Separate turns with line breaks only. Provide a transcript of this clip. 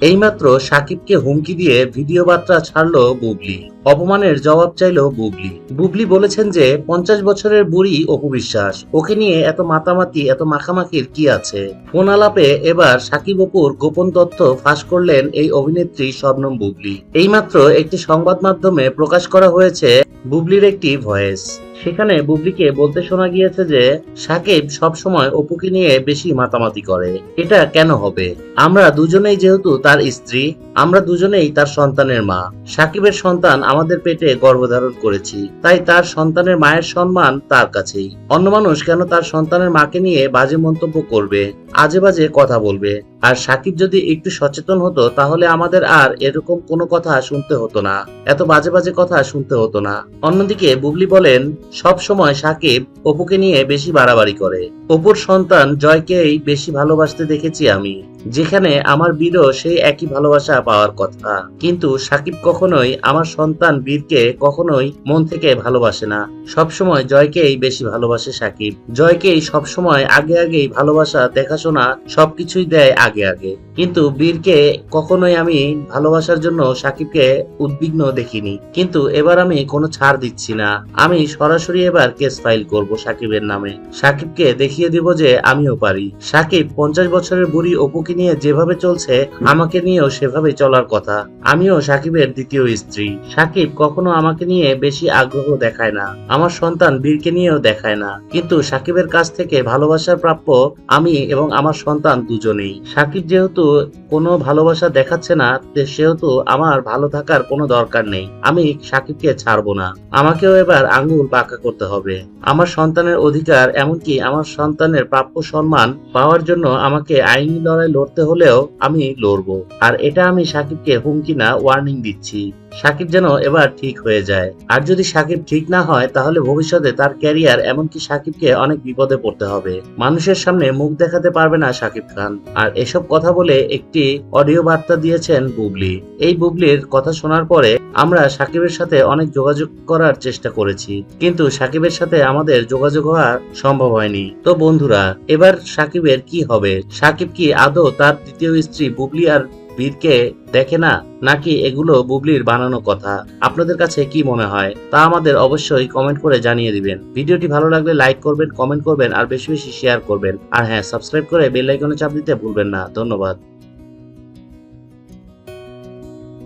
এইমাত্র সাকিবকে হুমকি দিয়ে ভিডিও বার্তা ছাড়লো বুবলি। অপমানের জবাব চাইলো বুবলি। বুবলি বলেছেন যে, পঞ্চাশ বছরের বুড়ি অপু বিশ্বাস। ওকে নিয়ে এত মাতামাতি, এত মাখামাখির কি আছে? ফোন আলাপে এবার সাকিব অপুর গোপন তথ্য ফাঁস করলেন এই অভিনেত্রী শবনম বুবলি। এইমাত্র একটি সংবাদ মাধ্যমে প্রকাশ করা হয়েছে বুবলির একটি ভয়েস। সেখানে বুবলিকে বলতে শোনা গিয়েছে যে, সাকিব সবসময় অপুকে নিয়ে বেশি মাতামাতি করে। এটা কেন হবে? আমরা দুজনেই যেহেতু তার স্ত্রী, আমরা দুজনেই তার সন্তানের মা। সাকিবের সন্তান আমাদের পেটে গর্ভধারণ করেছি, তাই তার সন্তানের মায়ের সম্মান তার কাছেই। অন্য মানুষ কেন তার সন্তানের মাকে নিয়ে বাজে মন্তব্য করবে, আজে বাজে কথা বলবে? আর সাকিব যদি একটু সচেতন হতো, তাহলে আমাদের আর এরকম কোনো কথা শুনতে হতো না। এত বাজে বাজে কথা শুনতে হতো না। অন্যদিকে বুবলি বলেন, সব সময় সাকিব অপুকে নিয়ে বেশি বাড়াবাড়ি করে। অপুর সন্তান জয়কেই বেশি ভালোবাসতে দেখেছি আমি, যেখানে আমার বীরও সেই একই ভালোবাসা পাওয়ার কথা। কিন্তু সাকিব কখনোই আমার সন্তান বীরকে কখনোই মন থেকে ভালোবাসে না। সবসময় জয়কেই বেশি ভালোবাসে সাকিব। জয়কেই সবসময় আগে আগেই ভালোবাসা, দেখাশোনা সবকিছুই দেয় আগে আগে। কিন্তু বীরকে কখনোই আমি ভালোবাসার জন্য সাকিবকে উদ্বিগ্ন দেখিনি। কিন্তু এবার আমি কোনো ছাড় দিচ্ছি না। আমি সরাসরি এবার কেস ফাইল করব সাকিবের নামে। সাকিবকে দেখিয়ে দিব যে আমিও পারি। সাকিব পঞ্চাশ বছরের বুড়ি অপুকে নিয়ে যেভাবে চলছে, আমাকে নিয়েও সেভাবে চলার কথা। আমিও সাকিবের দ্বিতীয় স্ত্রী। সাকিব কখনো আমাকে নিয়ে বেশি আগ্রহ দেখায় না। আমার সন্তান বীরকে নিয়েও দেখায় না। কিন্তু সাকিবের কাছ থেকে ভালোবাসার প্রাপ্য আমি এবং আমার সন্তান দুজনেই। সাকিব যেহেতু কোনো ভালোবাসা দেখাচ্ছে না সেহেতু আমার ভালো থাকার কোনো দরকার নেই। আমি সাকিবকে ছাড়বো না। আমাকেও এবার আঙ্গুল পাকা করতে হবে। আমার সন্তানের অধিকার এমনকি আমার সন্তানের প্রাপ্য সম্মান পাওয়ার জন্য আমাকে আইনি লড়াই লড়তে হলেও আমি লড়বো। আর এটা আমি সাকিবকে হুমকি না ওয়ার্নিং দিচ্ছি। সাকিব যেন এবার ঠিক হয়ে যায়। আর যদি সাকিব ঠিক না হয়, তাহলে ভবিষ্যতে তার ক্যারিয়ার এমনকি সাকিবকে অনেক বিপদে পড়তে হবে। মানুষের সামনে মুখ দেখাতে পারবে না সাকিব খান। আর এসব কথা বলে একটি অডিও বার্তা দিয়েছেন বুবলি। এই বুবলির কথা শোনার পরে আমরা সাকিবের সাথে অনেক যোগাযোগ করার চেষ্টা করেছি, কিন্তু সাকিবের সাথে আমাদের যোগাযোগ হওয়া সম্ভব হয়নি। তো বন্ধুরা, এবার সাকিবের কি হবে? সাকিব কি আদৌ তার দ্বিতীয় স্ত্রী বুবলি আর বীরকে দেখে না? নাকি এগুলো বুবলির বানানো কথা? আপনাদের কাছে কি মনে হয়? তা আমাদের অবশ্যই কমেন্ট করে জানিয়ে দিবেন। ভিডিওটি ভালো লাগলে লাইক করবেন কমেন্ট করবেন, আর বেশি বেশি শেয়ার করবেন। আর হ্যাঁ সাবস্ক্রাইব করে বেল আইকনে চাপ দিতে ভুলবেন না। ধন্যবাদ।